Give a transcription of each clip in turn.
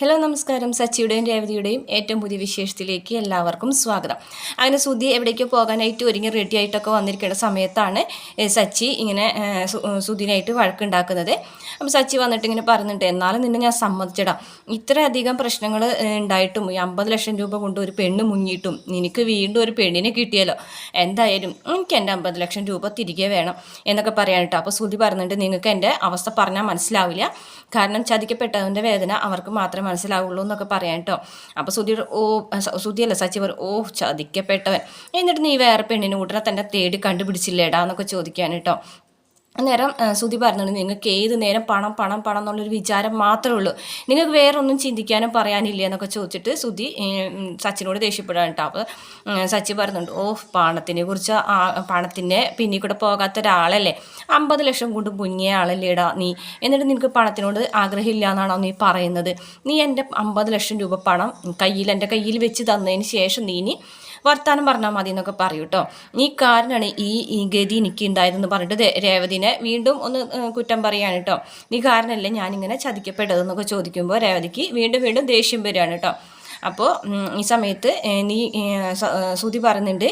Hello നമസ്കാരം. സച്ചിയുടെയും രേവതിയുടെയും ഏറ്റവും പുതിയ വിശേഷത്തിലേക്ക് എല്ലാവർക്കും സ്വാഗതം. അങ്ങനെ സുധി എവിടേക്കോ പോകാനായിട്ട് ഒരുങ്ങി റെഡി ആയിട്ടൊക്കെ വന്നിരിക്കുന്ന സമയത്താണ് സച്ചി ഇങ്ങനെ സുധിനായിട്ട് വഴക്കുണ്ടാക്കുന്നത്. അപ്പം സച്ചി വന്നിട്ട് ഇങ്ങനെ പറഞ്ഞിട്ട് എന്നാലും നിന്നെ ഞാൻ സമ്മതിച്ചിടാം. ഇത്രയധികം പ്രശ്നങ്ങൾ ഉണ്ടായിട്ടും ഈ അമ്പത് ലക്ഷം രൂപ കൊണ്ട് ഒരു പെണ്ണ് മുങ്ങിയിട്ടും നിനക്ക് വീണ്ടും ഒരു പെണ്ണിനെ കിട്ടിയല്ലോ. എന്തായാലും എനിക്ക് എന്റെ അമ്പത് ലക്ഷം രൂപ തിരികെ വേണം എന്നൊക്കെ പറയാനിട്ടോ അപ്പോൾ സുധി പറഞ്ഞിട്ട് നിങ്ങൾക്ക് എന്റെ അവസ്ഥ പറഞ്ഞാൽ മനസ്സിലാവില്ല. കാരണം ചതിക്കപ്പെട്ടതിന്റെ വേദന അവർക്ക് മാത്രമേ മനസ്സിലാവുള്ളൂ എന്നൊക്കെ പറയാം കേട്ടോ. അപ്പോൾ സുധീർ ഓ സുധിയല്ല സച്ചിവർ ഓ ചതിക്കപ്പെട്ടവൻ. എന്നിട്ട് നീ വേറെ പെണ്ണിനെ ഉടനെ തന്നെ തേടി കണ്ടുപിടിച്ചില്ലേടാ എന്നൊക്കെ ചോദിക്കാൻ കേട്ടോ. അന്നേരം ശ്രുതി പറഞ്ഞുകൊണ്ട് നിങ്ങൾക്ക് ഏത് നേരം പണം പണം പണം എന്നുള്ളൊരു വിചാരം മാത്രമേ ഉള്ളൂ. നിങ്ങൾക്ക് വേറൊന്നും ചിന്തിക്കാനും പറയാനില്ല എന്നൊക്കെ ചോദിച്ചിട്ട് ശ്രുതി സച്ചിനോട് ദേഷ്യപ്പെടാൻ കേട്ടോ. അപ്പോൾ സച്ചി പറയുന്നുണ്ട് ഓ പണത്തിനെ കുറിച്ച് പണത്തിന്റെ പിന്നിൽ കൂടെ പോകാത്ത ഒരാളല്ലേ? അമ്പത് ലക്ഷം കൊണ്ട് മുങ്ങിയ ആളല്ലേടാ നീ? എന്നിട്ട് നിനക്ക് പണത്തിനോട് ആഗ്രഹമില്ല എന്നാണോ നീ പറയുന്നത്? നീ എന്റെ അമ്പത് ലക്ഷം രൂപ പണം കയ്യിൽ എന്റെ കയ്യിൽ വെച്ച് തന്നതിന് ശേഷം നീ ഇനി വർത്താനം പറഞ്ഞാൽ മതി എന്നൊക്കെ പറയൂ കേട്ടോ ഈ കാരനാണ് ഈ ഗതി എനിക്ക് ഉണ്ടായതെന്ന് പറഞ്ഞിട്ട് രേവതിനെ വീണ്ടും ഒന്ന് കുറ്റം പറയാണ് കേട്ടോ നീ കാരണമല്ലേ ഞാനിങ്ങനെ ചതിക്കപ്പെട്ടതെന്നൊക്കെ ചോദിക്കുമ്പോൾ രേവതിക്ക് വീണ്ടും വീണ്ടും ദേഷ്യം വരികയാണ് കേട്ടോ അപ്പോൾ ഈ സമയത്ത് നീ ശ്രുതി പറയുന്നുണ്ട്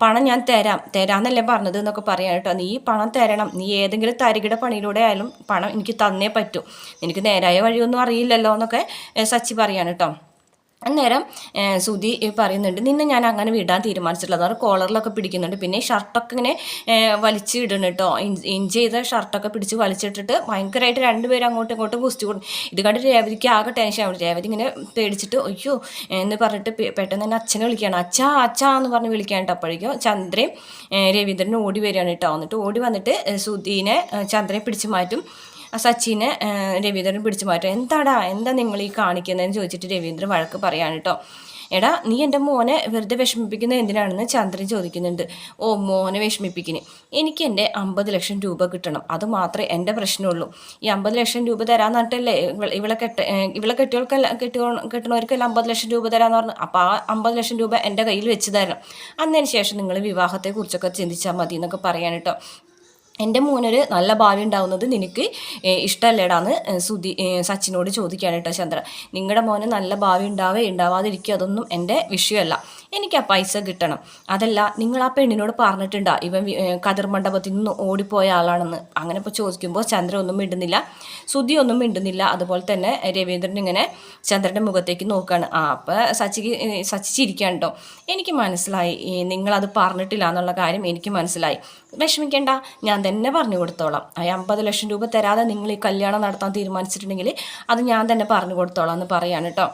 പണം ഞാൻ തരാം തരാമെന്നല്ലേ പറഞ്ഞത് എന്നൊക്കെ പറയാൻ കേട്ടോ നീ പണം തരണം. നീ ഏതെങ്കിലും തരികിട പണിയിലൂടെ ആയാലും പണം എനിക്ക് തന്നേ പറ്റൂ. എനിക്ക് നേരായ വഴിയൊന്നും അറിയില്ലല്ലോ എന്നൊക്കെ സച്ചി പറയാണ് കേട്ടോ അന്നേരം സുധി പറയുന്നുണ്ട് നിന്നെ ഞാൻ അങ്ങനെ വിടാൻ തീരുമാനിച്ചിട്ടുള്ളത് അവർ കോളറിലൊക്കെ പിടിക്കുന്നുണ്ട്. പിന്നെ ഷർട്ടൊക്കെ ഇങ്ങനെ വലിച്ച് ഇടണം കേട്ടോ ഇഞ്ച് ചെയ്ത ഷർട്ടൊക്കെ പിടിച്ച് വലിച്ചിട്ടിട്ട് ഭയങ്കരമായിട്ട് രണ്ടുപേരും അങ്ങോട്ടും ഇങ്ങോട്ടും കുസ്തി കൊടുക്കും. ഇത് കണ്ട് രേവതിക്ക് ആകെ ടെൻഷൻ ആവും. രേവതി ഇങ്ങനെ പേടിച്ചിട്ട് അയ്യോ എന്ന് പറഞ്ഞിട്ട് പെട്ടെന്ന് തന്നെ അച്ഛനെ വിളിക്കുകയാണ്. അച്ഛാ അച്ഛാ എന്ന് പറഞ്ഞ് വിളിക്കാൻ കേട്ടോ അപ്പോഴേക്കും. ചന്ദ്രയും രവീന്ദ്രനും ഓടി വരികയാണ് കേട്ടോ എന്നിട്ട് ഓടി വന്നിട്ട് സുധീനെ ചന്ദ്രനെ പിടിച്ച് മാറ്റും. ആ സച്ചിനെ രവീന്ദ്രൻ പിടിച്ചു മാറ്റും എന്താടാ എന്താ നിങ്ങൾ ഈ കാണിക്കുന്നതെന്ന് ചോദിച്ചിട്ട് രവീന്ദ്രൻ വഴക്ക് പറയാൻ കേട്ടോ എടാ നീ എന്റെ മോനെ വെറുതെ വിഷമിപ്പിക്കുന്നത് എന്തിനാണെന്ന് ചന്ദ്രൻ ചോദിക്കുന്നുണ്ട്. ഓ മോനെ വിഷമിപ്പിക്കുന്നു എനിക്ക് എന്റെ അമ്പത് ലക്ഷം രൂപ കിട്ടണം. അത് മാത്രമേ എന്റെ പ്രശ്നമുള്ളൂ. ഈ അമ്പത് ലക്ഷം രൂപ തരാമെന്ന് പറഞ്ഞിട്ടല്ലേ ഇവളെ കെട്ട ഇവളെ കെട്ടിയവർക്കല്ല കെട്ടിയോ കെട്ടണവർക്കെല്ലാം അമ്പത് ലക്ഷം രൂപ തരാമെന്ന് പറഞ്ഞു. അപ്പോൾ ആ അമ്പത് ലക്ഷം രൂപ എന്റെ കയ്യിൽ വെച്ച് തരണം. അന്നതിന് ശേഷം നിങ്ങൾ വിവാഹത്തെക്കുറിച്ചൊക്കെ ചിന്തിച്ചാൽ മതി എന്നൊക്കെ പറയാൻ കേട്ടോ എന്റെ മോനൊരു നല്ല ഭാവി ഉണ്ടാവുന്നത് നിനക്ക് ഇഷ്ടമല്ലേടാന്ന് സുധി സച്ചിനോട് ചോദിക്കുകയാണ് കേട്ടോ ചന്ദ്ര. നിങ്ങളുടെ മോന് നല്ല ഭാവി ഉണ്ടാവേ ഉണ്ടാവാതിരിക്കുക അതൊന്നും എന്റെ വിഷയമല്ല. എനിക്ക് ആ പൈസ കിട്ടണം. അതല്ല നിങ്ങൾ ആ പെണ്ണിനോട് പറഞ്ഞിട്ടുണ്ടാ ഇവൻ കതിർ മണ്ഡപത്തിൽ നിന്ന് ഓടിപ്പോയ ആളാണെന്ന്. അങ്ങനെ ഇപ്പോൾ ചോദിക്കുമ്പോൾ ചന്ദ്ര ഒന്നും മിണ്ടുന്നില്ല സുധി ഒന്നും മിണ്ടുന്നില്ല. അതുപോലെ തന്നെ രവീന്ദ്രൻ ഇങ്ങനെ ചന്ദ്രന്റെ മുഖത്തേക്ക് നോക്കുകയാണ് ആ അപ്പോൾ സച്ചിക്ക് സച്ചി കേട്ടോ എനിക്ക് മനസ്സിലായി. നിങ്ങളത് പറഞ്ഞിട്ടില്ല എന്നുള്ള കാര്യം എനിക്ക് മനസ്സിലായി. വിഷമിക്കേണ്ട ഞാൻ തന്നെ പറഞ്ഞു കൊടുത്തോളാം. ആ അമ്പത് ലക്ഷം രൂപ തരാതെ നിങ്ങൾ ഈ കല്യാണം നടത്താൻ തീരുമാനിച്ചിട്ടുണ്ടെങ്കിൽ അത് ഞാൻ തന്നെ പറഞ്ഞു കൊടുത്തോളാം എന്ന് പറയാണ് കേട്ടോ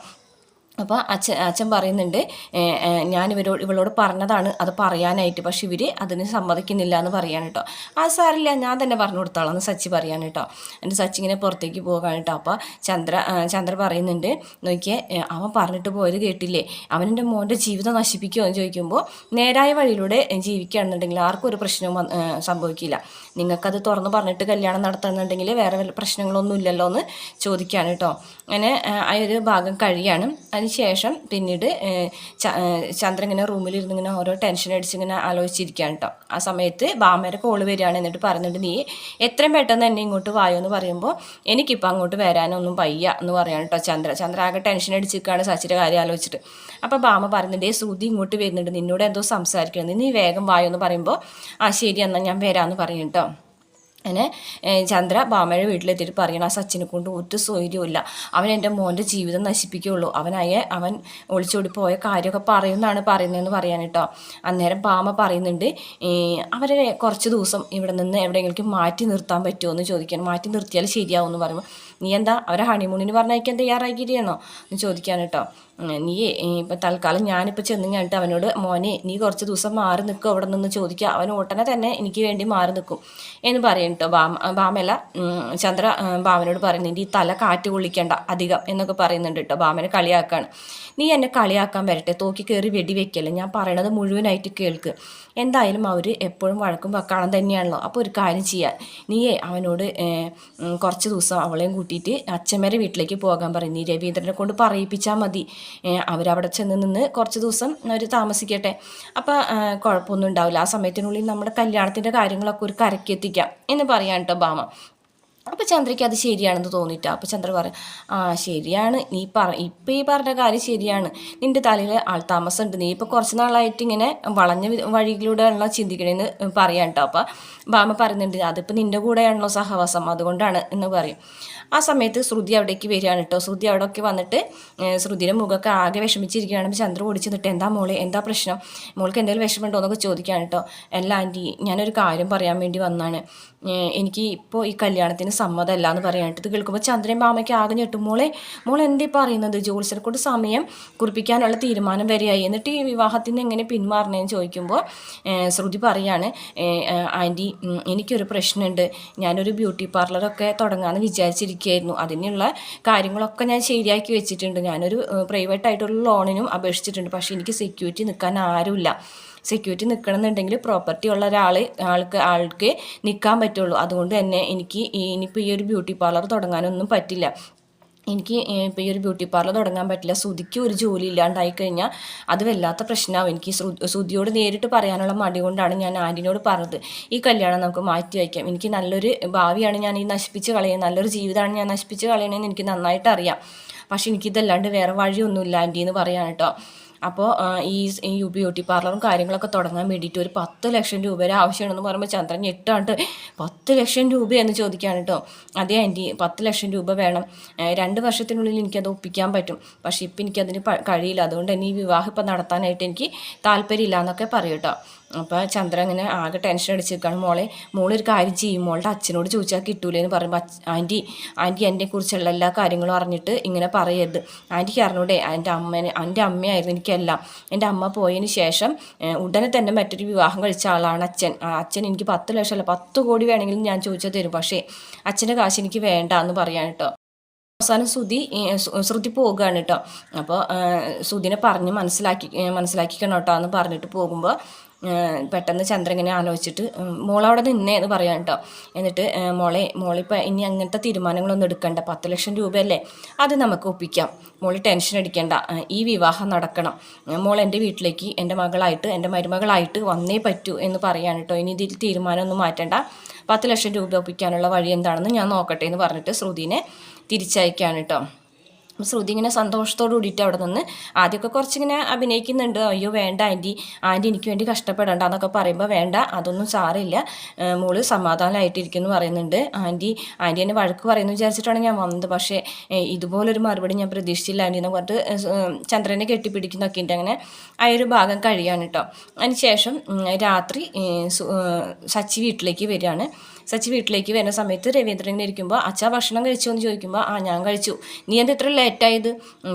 അപ്പോൾ അച്ഛൻ അച്ഛൻ പറയുന്നുണ്ട് "ഏ, ഏ, ഞാൻ ഇവരോട് ഇവളോട് പറഞ്ഞതാണ് അത് പറയാനായിട്ട് പക്ഷെ ഇവർ അതിന് സമ്മതിക്കുന്നില്ല എന്ന് പറയാൻ കേട്ടോ ആ സാറില്ല ഞാൻ തന്നെ പറഞ്ഞു കൊടുത്തോളാം എന്ന് സച്ചി പറയാൻ കേട്ടോ എന്റെ സച്ചി ഇങ്ങനെ പുറത്തേക്ക് പോകാൻ കേട്ടോ അപ്പോൾ ചന്ദ്ര ചന്ദ്ര പറയുന്നുണ്ട് നോക്കിയേ അവൻ പറഞ്ഞിട്ട് പോയത് കേട്ടില്ലേ? അവൻ എന്റെ മോന്റെ ജീവിതം നശിപ്പിക്കുമോ എന്ന് ചോദിക്കുമ്പോൾ നേരായ വഴിയിലൂടെ ജീവിക്കുകയാണെന്നുണ്ടെങ്കിൽ ആർക്കും ഒരു പ്രശ്നവും സംഭവിക്കില്ല. നിങ്ങൾക്കത് തുറന്ന് പറഞ്ഞിട്ട് കല്യാണം നടത്തുന്നുണ്ടെങ്കിൽ വേറെ പ്രശ്നങ്ങളൊന്നും ഇല്ലല്ലോ എന്ന് ചോദിക്കുകയാണ് കേട്ടോ അങ്ങനെ ആ, ഒരു ഭാഗം കഴിയാണ്. അതിനുശേഷം പിന്നീട് ചന്ദ്രൻ ഇങ്ങനെ റൂമിലിരുന്ന് ഇങ്ങനെ ഓരോ ടെൻഷൻ അടിച്ച് ഇങ്ങനെ ആലോചിച്ചിരിക്കുകയാണ് കേട്ടോ ആ സമയത്ത് ബാമയുടെ കോൾ വരികയാണ് എന്നിട്ട് പറഞ്ഞിട്ട് നീ എത്രയും പെട്ടെന്ന് എന്നെ ഇങ്ങോട്ട് വായോ എന്ന് പറയുമ്പോൾ എനിക്കിപ്പോൾ അങ്ങോട്ട് വരാനൊന്നും വയ്യ എന്ന് പറയാണ് കേട്ടോ ചന്ദ്ര ചന്ദ്ര ആകെ ടെൻഷൻ അടിച്ചിരിക്കുകയാണ് സച്ചിന്റെ കാര്യം ആലോചിച്ചിട്ട്. അപ്പോൾ ബാമ പറയുന്നുണ്ട് "ഏ, ശ്രുതി ഇങ്ങോട്ട് വരുന്നുണ്ട് നിന്നോട് എന്തോ സംസാരിക്കണം നീ വേഗം വായോ എന്ന് പറയുമ്പോൾ ആ ശരി എന്നാൽ ഞാൻ വരാമെന്ന് പറയും കേട്ടോ അങ്ങനെ ചന്ദ്ര ബാമയുടെ വീട്ടിലെത്തിയിട്ട് പറയണം ആ സച്ചിനെ കൊണ്ട് ഒരു സൗകര്യമില്ല അവൻ എന്റെ മോന്റെ ജീവിതം നശിപ്പിക്കുകയുള്ളൂ. അവനായ അവൻ ഒളിച്ചോടി പോയ കാര്യമൊക്കെ പറയുമെന്നാണ് പറയുന്നതെന്ന് പറയാൻ കേട്ടോ. അന്നേരം ബാമ പറയുന്നുണ്ട് അവരെ കുറച്ച് ദിവസം ഇവിടെ നിന്ന് എവിടെയെങ്കിലും മാറ്റി നിർത്താൻ പറ്റുമോ? എന്ന് ചോദിക്കാൻ മാറ്റി നിർത്തിയാൽ ശരിയാവും എന്ന് പറയുമ്പോൾ നീ എന്താ അവരെ ഹണിമൂണിന് പറഞ്ഞയക്കാൻ തയ്യാറാക്കിയിട്ടാണോ എന്ന് ചോദിക്കാൻ കേട്ടോ നീ ഇപ്പം തൽക്കാലം ഞാനിപ്പോൾ ചെന്ന് കഴിഞ്ഞിട്ട് അവനോട് മോനെ നീ കുറച്ച് ദിവസം മാറി നിൽക്കും അവിടെ നിന്ന് ചോദിക്കുക അവൻ ഉടനെ തന്നെ എനിക്ക് വേണ്ടി മാറി നിൽക്കും. എന്ന് പറയും കേട്ടോ ബാമ ബാമല്ല ചന്ദ്ര ബാമനോട് പറയുന്നുണ്ട് ഈ തല കാറ്റ് കൊള്ളിക്കേണ്ട അധികം എന്നൊക്കെ പറയുന്നുണ്ട് കേട്ടോ ബാമനെ കളിയാക്കാണ്. നീ എന്നെ കളിയാക്കാൻ വരട്ടെ തോക്കി കയറി വെടി വെക്കല്ലേ? ഞാൻ പറയണത് മുഴുവനായിട്ട് കേൾക്ക്. എന്തായാലും അവർ എപ്പോഴും വഴക്കും വക്കാളം തന്നെയാണല്ലോ. അപ്പോൾ ഒരു കാര്യം ചെയ്യാൻ നീയേ അവനോട് കുറച്ച് ദിവസം അവളെയും കൂട്ടിയിട്ട് അച്ഛന്മാരെ വീട്ടിലേക്ക് പോകാൻ പറയും. നീ രവീന്ദ്രനെ കൊണ്ട് പറയിപ്പിച്ചാൽ മതി. അവരവിടെ ചെന്ന് നിന്ന് കുറച്ച് ദിവസം അവർ താമസിക്കട്ടെ. അപ്പോൾ കുഴപ്പമൊന്നും ഉണ്ടാവില്ല. ആ സമയത്തിനുള്ളിൽ നമ്മുടെ കല്യാണത്തിന്റെ കാര്യങ്ങളൊക്കെ ഒരു കരക്കെത്തിക്കാം എന്ന് പറയാൻ കേട്ടോ ബാമ അപ്പോൾ ചന്ദ്രയ്ക്ക് അത് ശരിയാണെന്ന് തോന്നിയിട്ട് അപ്പോൾ ചന്ദ്ര പറയും ആ ശരിയാണ്. നീ പറ ഇപ്പം ഈ പറഞ്ഞ കാര്യം ശരിയാണ്. നിന്റെ തലയിൽ ആൾതാമസം ഉണ്ട് നീ ഇപ്പോൾ കുറച്ച് നാളായിട്ട് ഇങ്ങനെ വളഞ്ഞ വഴിയിലൂടെയാണല്ലോ ചിന്തിക്കണേന്ന് പറയാം കേട്ടോ അപ്പോൾ ബാമ പറയുന്നുണ്ട് അതിപ്പോൾ നിന്റെ കൂടെയാണല്ലോ സഹവാസം. അതുകൊണ്ടാണ് എന്ന് പറയും. ആ സമയത്ത് ശ്രുതി അവിടേക്ക് വരികയാണ് കേട്ടോ ശ്രുതി അവിടെയൊക്കെ വന്നിട്ട് ശ്രുതിയുടെ മുഖമൊക്കെ ആകെ വിഷമിച്ചിരിക്കുകയാണ്. ചന്ദ്ര ഓടിച്ച് നിന്നിട്ട് എന്താ മോളെ എന്താ പ്രശ്നം? മോൾക്ക് എന്തെങ്കിലും വിഷമമുണ്ടോ എന്നൊക്കെ ചോദിക്കുകയാണ് കേട്ടോ അല്ല ആന്റി ഞാനൊരു കാര്യം പറയാൻ വേണ്ടി വന്നാണ്. എനിക്ക് ഇപ്പോൾ ഈ കല്യാണത്തിന് സമ്മതമല്ല എന്ന് പറയാനായിട്ട് ഇത് കേൾക്കുമ്പോൾ ചന്ദ്രൻ മാമയ്ക്ക് ആകെ ഞെട്ടും. മോളെ മോൾ എന്തേ പറയുന്നത്? ജോത്സ്യരെ കൊണ്ട് സമയം കുറിപ്പിക്കാനുള്ള തീരുമാനം വരെയായി. എന്നിട്ട് ഈ വിവാഹത്തിന് എങ്ങനെ പിന്മാറണേന്ന് ചോദിക്കുമ്പോൾ ശ്രുതി പറയാണ് ആന്റി എനിക്കൊരു പ്രശ്നമുണ്ട് ഞാനൊരു ബ്യൂട്ടി പാർലറൊക്കെ തുടങ്ങാമെന്ന് വിചാരിച്ചിരിക്കുകയായിരുന്നു അതിനുള്ള കാര്യങ്ങളൊക്കെ ഞാൻ ശരിയാക്കി വെച്ചിട്ടുണ്ട്. ഞാനൊരു പ്രൈവറ്റ് ആയിട്ടുള്ള ലോണിനും അപേക്ഷിച്ചിട്ടുണ്ട്. പക്ഷേ എനിക്ക് സെക്യൂരിറ്റി നിൽക്കാൻ ആരുമില്ല. സെക്യൂരിറ്റി നിൽക്കണമെന്നുണ്ടെങ്കിൽ പ്രോപ്പർട്ടി ഉള്ള ഒരാൾ ആൾക്ക് ആൾക്ക് നിൽക്കാൻ പറ്റുള്ളൂ. അതുകൊണ്ട് തന്നെ എനിക്ക് ഇനിയിപ്പോൾ ഈ ഒരു ബ്യൂട്ടി പാർലർ തുടങ്ങാനൊന്നും പറ്റില്ല. എനിക്ക് ഇപ്പോൾ ഈ ഒരു ബ്യൂട്ടി പാർലർ തുടങ്ങാൻ പറ്റില്ല. ശ്രുതിക്ക് ഒരു ജോലി ഇല്ലാണ്ടായി കഴിഞ്ഞാൽ അത് വല്ലാത്ത പ്രശ്നമാവും എനിക്ക് ശ്രു- ശ്രുതിയോട് നേരിട്ട് പറയാനുള്ള മടി കൊണ്ടാണ് ഞാൻ ആന്റിനോട് പറഞ്ഞത്. ഈ കല്യാണം നമുക്ക് മാറ്റി വയ്ക്കാം. എനിക്ക് നല്ലൊരു ഭാവിയാണ് ഞാൻ ഈ നശിപ്പിച്ച് കളയുന്നത്. നല്ലൊരു ജീവിതമാണ് ഞാൻ നശിപ്പിച്ച് കളയണമെന്ന് എനിക്ക് നന്നായിട്ട് അറിയാം. പക്ഷെ എനിക്കിതല്ലാണ്ട് വേറെ വഴിയൊന്നുമില്ല ആന്റി എന്ന് പറയാണ് കേട്ടോ. അപ്പോൾ ഈ ഈ ബ്യൂട്ടി പാർലറും കാര്യങ്ങളൊക്കെ തുടങ്ങാൻ വേണ്ടിയിട്ട് ഒരു പത്ത് ലക്ഷം രൂപ വരെ ആവശ്യമാണെന്ന് പറയുമ്പോൾ ചന്ദ്രൻ ഞെട്ടാണ്ട് പത്ത് ലക്ഷം രൂപയെന്ന് ചോദിക്കുകയാണ് കേട്ടോ. അതേ ആന്റി പത്ത് ലക്ഷം രൂപ വേണം. രണ്ട് വർഷത്തിനുള്ളിൽ എനിക്കത് ഒപ്പിക്കാൻ പറ്റും. പക്ഷേ ഇപ്പം എനിക്കതിന് കഴിയില്ല. അതുകൊണ്ട് തന്നെ ഈ വിവാഹം ഇപ്പം നടത്താനായിട്ട് എനിക്ക് താല്പര്യമില്ല എന്നൊക്കെ പറയും കേട്ടോ. അപ്പോൾ ചന്ദ്ര ഇങ്ങനെ ആകെ ടെൻഷൻ അടിച്ച് നിൽക്കുകയാണ് മോളെ മോളൊരു കാര്യം ചെയ്യും. മോളുടെ അച്ഛനോട് ചോദിച്ചാൽ കിട്ടൂലേ എന്ന് പറയുമ്പോൾ ആന്റി ആന്റി എന്നെ കുറിച്ചുള്ള എല്ലാ കാര്യങ്ങളും അറിഞ്ഞിട്ട് ഇങ്ങനെ പറയരുത്. ആന്റിക്ക് അറിഞ്ഞൂടെ എന്റെ അമ്മേനെ എന്റെ അമ്മയായിരുന്നു എനിക്കെല്ലാം. എന്റെ അമ്മ പോയതിന് ശേഷം ഉടനെ തന്നെ മറ്റൊരു വിവാഹം കഴിച്ച ആളാണ് അച്ഛൻ. അച്ഛൻ എനിക്ക് പത്ത് ലക്ഷമല്ല പത്ത് കോടി വേണമെങ്കിലും ഞാൻ ചോദിച്ചാൽ തരും. പക്ഷേ അച്ഛന്റെ കാശ് എനിക്ക് വേണ്ട എന്ന് പറയാൻ കേട്ടോ അവസാനം ശ്രുതി ശ്രുതി പോകുകയാണ് കേട്ടോ അപ്പോൾ ശ്രുതിനെ പറഞ്ഞ് മനസ്സിലാക്കി മനസ്സിലാക്കിക്കണം കേട്ടോ എന്ന് പറഞ്ഞിട്ട് പോകുമ്പോൾ പെട്ടെന്ന് ചന്ദ്രൻ ഇങ്ങനെ ആലോചിച്ചിട്ട് മോളവിടെ നിന്നേ എന്ന് പറയാം കേട്ടോ എന്നിട്ട് മോളെ മോളിപ്പോൾ ഇനി അങ്ങനത്തെ തീരുമാനങ്ങളൊന്നും എടുക്കണ്ട. പത്ത് ലക്ഷം രൂപയല്ലേ? അത് നമുക്ക് ഒപ്പിക്കാം. മോളി ടെൻഷൻ അടിക്കേണ്ട. ഈ വിവാഹം നടക്കണം. മോൾ എന്റെ വീട്ടിലേക്ക് എന്റെ മകളായിട്ട് എന്റെ മരുമകളായിട്ട് വന്നേ പറ്റൂ എന്ന് പറയാണ് കേട്ടോ ഇനി ഇതിൽ തീരുമാനമൊന്നും മാറ്റണ്ട. പത്ത് ലക്ഷം രൂപ ഒപ്പിക്കാനുള്ള വഴി എന്താണെന്ന് ഞാൻ നോക്കട്ടെ എന്ന് പറഞ്ഞിട്ട് ശ്രുതിനെ തിരിച്ചയക്കാണ് കേട്ടോ ശ്രുതി ഇങ്ങനെ സന്തോഷത്തോട് കൂടിയിട്ട് അവിടെ നിന്ന് ആദ്യമൊക്കെ കുറച്ചിങ്ങനെ അഭിനയിക്കുന്നുണ്ട്. അയ്യോ വേണ്ട ആന്റി. ആന്റി എനിക്ക് വേണ്ടി കഷ്ടപ്പെടണ്ട എന്നൊക്കെ പറയുമ്പോൾ വേണ്ട അതൊന്നും സാറില്ല മോൾ സമാധാനമായിട്ടിരിക്കുന്നു പറയുന്നുണ്ട്. ആന്റി ആന്റി എന്നെ വഴക്ക് പറയുന്നു വിചാരിച്ചിട്ടാണ് ഞാൻ വന്നത്. പക്ഷേ ഇതുപോലൊരു മറുപടി ഞാൻ പ്രതീക്ഷിച്ചില്ല ആന്റി എന്ന് പറഞ്ഞിട്ട് ചന്ദ്രനെ കെട്ടിപ്പിടിക്കുന്നൊക്കെ ഉണ്ട് അങ്ങനെ ആ ഒരു ഭാഗം കഴിയാണ് കേട്ടോ. അതിന് ശേഷം രാത്രി സച്ചി വീട്ടിലേക്ക് വരികയാണ്. സച്ചി വീട്ടിലേക്ക് വരുന്ന സമയത്ത് രവീന്ദ്രൻ ഇങ്ങനെ ഇരിക്കുമ്പോൾ അച്ഛാ ഭക്ഷണം കഴിച്ചോ എന്ന് ചോദിക്കുമ്പോൾ ആ ഞാൻ കഴിച്ചു. നീ എന്താ ഇത്ര ലേറ്റായത്?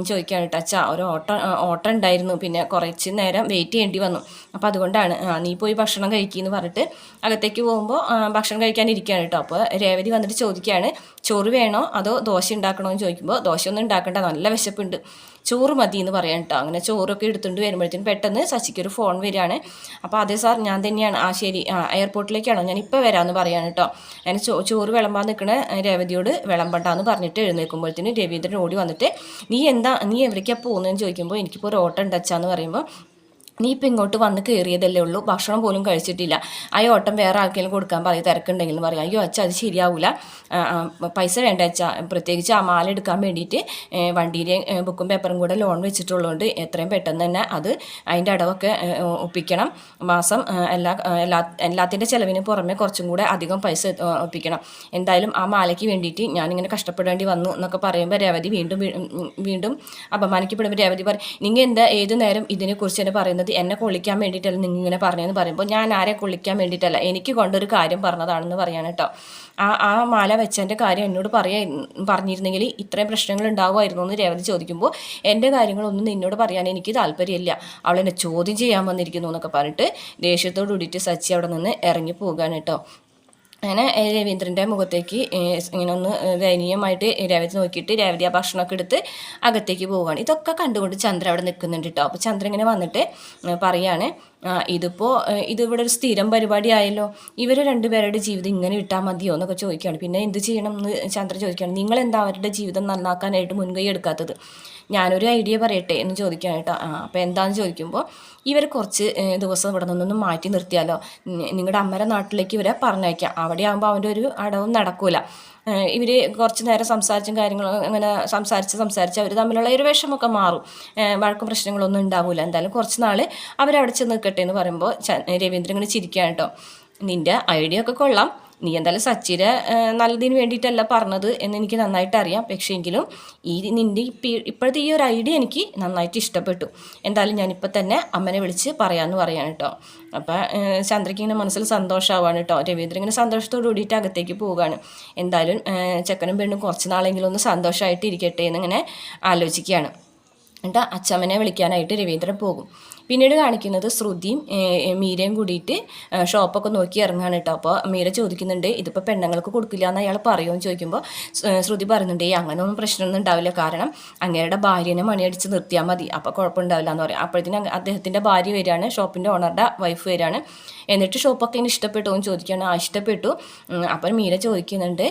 ചോദിക്കാൻ കേട്ടോ. അച്ഛാ ഒരു ഓട്ടം ഓട്ടം ഉണ്ടായിരുന്നു. പിന്നെ കുറച്ച് നേരം വെയിറ്റ് ചെയ്യേണ്ടി വന്നു. അപ്പോൾ അതുകൊണ്ടാണ് നീ പോയി ഭക്ഷണം കഴിക്കുമെന്ന് പറഞ്ഞിട്ട് അകത്തേക്ക് പോകുമ്പോൾ ഭക്ഷണം കഴിക്കാൻ ഇരിക്കുകയാണ് കേട്ടോ. അപ്പോൾ രേവതി വന്നിട്ട് ചോദിക്കുകയാണ് ചോറ് വേണോ? അതോ ദോശ ഉണ്ടാക്കണോ? എന്ന് ചോദിക്കുമ്പോൾ ദോശ ഒന്നും ഉണ്ടാക്കേണ്ട. നല്ല വിശപ്പുണ്ട്. ചോറ് മതി എന്ന് പറയാൻ കേട്ടോ അങ്ങനെ ചോറൊക്കെ എടുത്തുകൊണ്ട് വരുമ്പോഴത്തേനും പെട്ടെന്ന് ശശിക്ക് ഒരു ഫോൺ വരികയാണ്. അപ്പോൾ അതേ സാർ ഞാൻ തന്നെയാണ്. ആ ശരി. എയർപോർട്ടിലേക്കാണോ ഞാൻ ഇപ്പോൾ വരാമെന്ന് പറയാൻ കേട്ടോ ചോ ചോറ് വിളമ്പാൻ നിൽക്കുന്ന രേവതിയോട് വിളമ്പണ്ടാന്ന് പറഞ്ഞിട്ട് എഴുന്നേൽക്കുമ്പോഴത്തേനും രവീന്ദ്രൻ ഓടി വന്നിട്ട് നീ എന്താ നീ എവിടേക്കാണ് പോകുന്നതെന്ന് ചോദിക്കുമ്പോൾ എനിക്കിപ്പോൾ ഒരു ഓട്ടം ഉണ്ടച്ചാന്ന് പറയുമ്പോൾ നീ ഇപ്പം ഇങ്ങോട്ട് വന്ന് കയറിയതല്ലേ ഉള്ളൂ. ഭക്ഷണം പോലും കഴിച്ചിട്ടില്ല. ആ ഓട്ടം വേറെ ആർക്കെങ്കിലും കൊടുക്കാൻ പറയും തിരക്കുണ്ടെങ്കിൽ എന്ന് പറയും. അയ്യോ അച്ഛാ അത് ശരിയാവില്ല പൈസ വേണ്ട അച്ഛാ. പ്രത്യേകിച്ച് ആ മാല എടുക്കാൻ വേണ്ടിയിട്ട് വണ്ടിയിലെ ബുക്കും പേപ്പറും കൂടെ ലോൺ വെച്ചിട്ടുള്ളതുകൊണ്ട് എത്രയും പെട്ടെന്ന് തന്നെ അത് അതിന്റെ അടവൊക്കെ ഒപ്പിക്കണം. മാസം എല്ലാ എല്ലാ എല്ലാത്തിന്റെ ചിലവിന് പുറമെ കുറച്ചും കൂടെ അധികം പൈസ ഒപ്പിക്കണം. എന്തായാലും ആ മാലയ്ക്ക് വേണ്ടിയിട്ട് ഞാനിങ്ങനെ കഷ്ടപ്പെടേണ്ടി വന്നു എന്നൊക്കെ പറയുമ്പോൾ രേവതി വീണ്ടും വീണ്ടും അപമാനിക്കപ്പെടുമ്പോൾ രേവതി പറയും നിങ്ങൾ എന്താ ഏത് നേരം ഇതിനെക്കുറിച്ച് തന്നെ പറയുന്നത്? എന്നെ കൊള്ളിക്കാൻ വേണ്ടിയിട്ടല്ല നിങ്ങൾ ഇങ്ങനെ പറഞ്ഞതെന്ന് പറയുമ്പോൾ ഞാൻ ആരെ കൊള്ളിക്കാൻ വേണ്ടിയിട്ടല്ല എനിക്ക് കൊണ്ടൊരു കാര്യം പറഞ്ഞതാണെന്ന് പറയാണ് കേട്ടോ. ആ ആ മാല വെച്ചതിന്റെ കാര്യം എന്നോട് പറയാ പറഞ്ഞിരുന്നെങ്കിൽ ഇത്രയും പ്രശ്നങ്ങൾ ഉണ്ടാവുമായിരുന്നു എന്ന് രേവതി ചോദിക്കുമ്പോൾ എന്റെ കാര്യങ്ങളൊന്നും നിന്നോട് പറയാൻ എനിക്ക് താല്പര്യമില്ല. അവൾ എന്നെ ചോദ്യം ചെയ്യാൻ വന്നിരിക്കുന്നു എന്നൊക്കെ പറഞ്ഞിട്ട് ദേഷ്യത്തോട് കൂടിയിട്ട് സച്ചി അവിടെ നിന്ന് ഇറങ്ങി പോകാൻ കേട്ടോ. അങ്ങനെ രവീന്ദ്രന്റെ മുഖത്തേക്ക് ഇങ്ങനെ ഒന്ന് ദയനീയമായിട്ട് രേവതി നോക്കിയിട്ട് രേവതി ആ ഭക്ഷണമൊക്കെ എടുത്ത് അകത്തേക്ക് പോവുകയാണ് ഇതൊക്കെ കണ്ടുകൊണ്ട് ചന്ദ്ര അവിടെ നിൽക്കുന്നുണ്ട് കേട്ടോ അപ്പോൾ ചന്ദ്ര ഇങ്ങനെ വന്നിട്ട് പറയുകയാണ് ഇതിപ്പോൾ ഇതിവിടെ ഒരു സ്ഥിരം പരിപാടി ആയല്ലോ. ഇവർ രണ്ടുപേരുടെ ജീവിതം ഇങ്ങനെ വിട്ടാൽ മതിയോ എന്നൊക്കെ ചോദിക്കുകയാണ്. പിന്നെ എന്ത് ചെയ്യണം എന്ന് ചന്ദ്ര ചോദിക്കുകയാണ്. നിങ്ങൾ എന്താ അവരുടെ ജീവിതം നന്നാക്കാനായിട്ട് മുൻകൈ എടുക്കാത്തത്? ഞാനൊരു ഐഡിയ പറയട്ടെ എന്ന് ചോദിക്കാനായിട്ട് ആ അപ്പോൾ എന്താണെന്ന് ചോദിക്കുമ്പോൾ ഇവർ കുറച്ച് ദിവസം ഇവിടെ നിന്നൊന്ന് മാറ്റി നിർത്തിയാലോ? നിങ്ങളുടെ അമ്മയുടെ നാട്ടിലേക്ക് ഇവരെ പറഞ്ഞയക്കാം. അവിടെ ആകുമ്പോൾ അവന്റെ ഒരു അടവും നടക്കൂല. ഇവർ കുറച്ച് നേരം സംസാരിച്ചും കാര്യങ്ങളും അങ്ങനെ സംസാരിച്ച് സംസാരിച്ച് അവർ തമ്മിലുള്ള ഒരു വിഷമൊക്കെ മാറും. വഴക്കും പ്രശ്നങ്ങളൊന്നും ഉണ്ടാവില്ല എന്തായാലും കുറച്ച് നാൾ അവരവിടെ ചെന്ന് നിൽക്കട്ടെ എന്ന് പറയുമ്പോൾ രവീന്ദ്രൻ ഇങ്ങനെ ചിരിക്കുകയാണ് കേട്ടോ. നിന്റെ ഐഡിയ ഒക്കെ കൊള്ളാം. നീ എന്തായാലും സച്ചിര ഏഹ്, നല്ലതിന് വേണ്ടിയിട്ടല്ല പറഞ്ഞത് എന്ന് എനിക്ക് നന്നായിട്ട് അറിയാം. പക്ഷേ എങ്കിലും ഈ നിന്റെ ഇപ്പോഴത്തെ ഈ ഒരു ഐഡിയ എനിക്ക് നന്നായിട്ട് ഇഷ്ടപ്പെട്ടു. എന്തായാലും ഞാനിപ്പോൾ തന്നെ അമ്മനെ വിളിച്ച് പറയാമെന്ന് പറയാണ് കേട്ടോ അപ്പോൾ ചന്ദ്രയ്ക്ക് ഇങ്ങനെ മനസ്സിൽ സന്തോഷമാവാണ് കേട്ടോ രവീന്ദ്രൻ ഇങ്ങനെ സന്തോഷത്തോട് കൂടിയിട്ട് അകത്തേക്ക് പോവുകയാണ്. എന്തായാലും ചെക്കനും പെണ്ണും കുറച്ച് നാളെങ്കിലും ഒന്ന് സന്തോഷമായിട്ട് ഇരിക്കട്ടെ എന്നിങ്ങനെ ആലോചിക്കുകയാണ്. എന്നിട്ട് അച്ചമ്മനെ വിളിക്കാനായിട്ട് രവീന്ദ്രൻ പോകും. പിന്നീട് കാണിക്കുന്നത് ശ്രുതിയും മീരയും കൂടിയിട്ട് ഷോപ്പൊക്കെ നോക്കി ഇറങ്ങാണ് കേട്ടോ അപ്പോൾ മീര ചോദിക്കുന്നുണ്ട് ഇതിപ്പോൾ പെണ്ണുങ്ങൾക്ക് കൊടുക്കില്ല എന്ന് അയാൾ പറയുമെന്ന് ചോദിക്കുമ്പോൾ ശ്രുതി പറയുന്നുണ്ട് ഏയ് അങ്ങനെയൊന്നും പ്രശ്നമൊന്നും ഉണ്ടാവില്ല. കാരണം അങ്ങേരുടെ ഭാര്യനെ മണിയടിച്ച് നിർത്തിയാൽ മതി. അപ്പോൾ കുഴപ്പമുണ്ടാവില്ല എന്ന് പറയും. അപ്പോഴത്തേനും അദ്ദേഹത്തിന്റെ ഭാര്യ വരികയാണ് ഷോപ്പിന്റെ ഓണറുടെ വൈഫ് വരികയാണ്. എന്നിട്ട് ഷോപ്പൊക്കെ ഇനി ഇഷ്ടപ്പെട്ടു എന്ന് ചോദിക്കുകയാണ്. ആ ഇഷ്ടപ്പെട്ടു. അപ്പം മീര ചോദിക്കുന്നുണ്ട്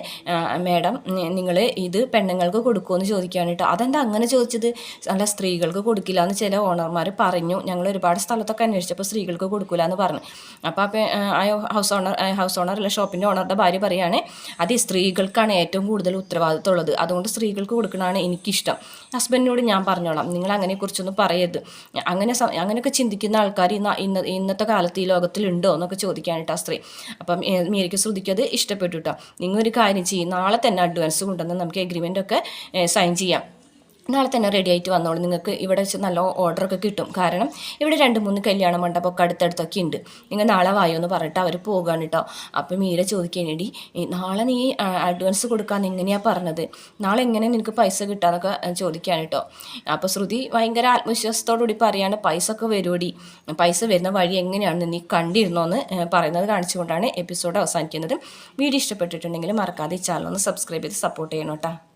മേഡം നിങ്ങൾ ഇത് പെണ്ണുങ്ങൾക്ക് കൊടുക്കുമെന്ന് ചോദിക്കുകയാണ് കേട്ടോ അതെന്താ അങ്ങനെ ചോദിച്ചത്? അല്ല സ്ത്രീകൾക്ക് കൊടുക്കില്ല എന്ന് ചില ഓണർമാർ പറഞ്ഞു. ഞങ്ങൾ ഒരുപാട് സ്ഥലത്തൊക്കെ അന്വേഷിച്ചപ്പോൾ സ്ത്രീകൾക്ക് കൊടുക്കില്ല എന്ന് പറഞ്ഞു. അപ്പോൾ അപ്പം ആ ഹൗസ് ഓണർ ഹൗസ് ഓണർ അല്ല ഷോപ്പിന്റെ ഓണറുടെ ഭാര്യ പറയുകയാണ് അത് ഈ സ്ത്രീകൾക്കാണ് ഏറ്റവും കൂടുതൽ ഉത്തരവാദിത്വം ഉള്ളത് അതുകൊണ്ട് സ്ത്രീകൾക്ക് കൊടുക്കണതാണ് എനിക്കിഷ്ടം. ഹസ്ബൻഡിനോട് ഞാൻ പറഞ്ഞോളാം. നിങ്ങൾ അങ്ങനെക്കുറിച്ചൊന്നും പറയരുത്. അങ്ങനെ അങ്ങനെയൊക്കെ ചിന്തിക്കുന്ന ആൾക്കാർ ഇന്ന് ഇന്ന ഇന്നത്തെ കാലത്ത് ഈ ലോകത്തിലുണ്ടോ എന്നൊക്കെ ചോദിക്കാനായിട്ട് ആ സ്ത്രീ. അപ്പം മീരയ്ക്ക് ശ്രുതിക്കത് ഇഷ്ടപ്പെട്ടു കേട്ടോ നിങ്ങൾ ഒരു കാര്യം ചെയ്യും. നാളെ തന്നെ അഡ്വാൻസ് കൊണ്ടുവന്ന് നമുക്ക് എഗ്രിമെന്റ് ഒക്കെ സൈൻ ചെയ്യാം. നാളെ തന്നെ റെഡി ആയിട്ട് വന്നോളൂ. നിങ്ങൾക്ക് ഇവിടെ വെച്ച് നല്ല ഓർഡറൊക്കെ കിട്ടും. കാരണം ഇവിടെ രണ്ട് മൂന്ന് കല്യാണ മണ്ഡപമൊക്കെ അടുത്തടുത്തൊക്കെ ഉണ്ട്. നിങ്ങൾ നാളെ വായോ എന്ന് പറഞ്ഞിട്ട് അവർ പോകുകയാണ് കേട്ടോ അപ്പം മീര ചോദിക്കാനേടി നാളെ നീ അഡ്വാൻസ് കൊടുക്കാമെന്ന് എങ്ങനെയാണ് പറഞ്ഞത്? നാളെ എങ്ങനെ നിനക്ക് പൈസ കിട്ടാന്നൊക്കെ ചോദിക്കുകയാണ് കേട്ടോ അപ്പോൾ ശ്രുതി ഭയങ്കര ആത്മവിശ്വാസത്തോടുകൂടി പറയാണ് പൈസ ഒക്കെ വരുമോടി പൈസ വരുന്ന വഴി എങ്ങനെയാണെന്ന് നീ കണ്ടിരുന്നോ എന്ന് പറയുന്നത് കാണിച്ചുകൊണ്ടാണ് എപ്പിസോഡ് അവസാനിക്കുന്നത്. വീഡിയോ ഇഷ്ടപ്പെട്ടിട്ടുണ്ടെങ്കിൽ മറക്കാതെ ചാനൽ ഒന്ന് സബ്സ്ക്രൈബ് ചെയ്ത് സപ്പോർട്ട് ചെയ്യണം കേട്ടോ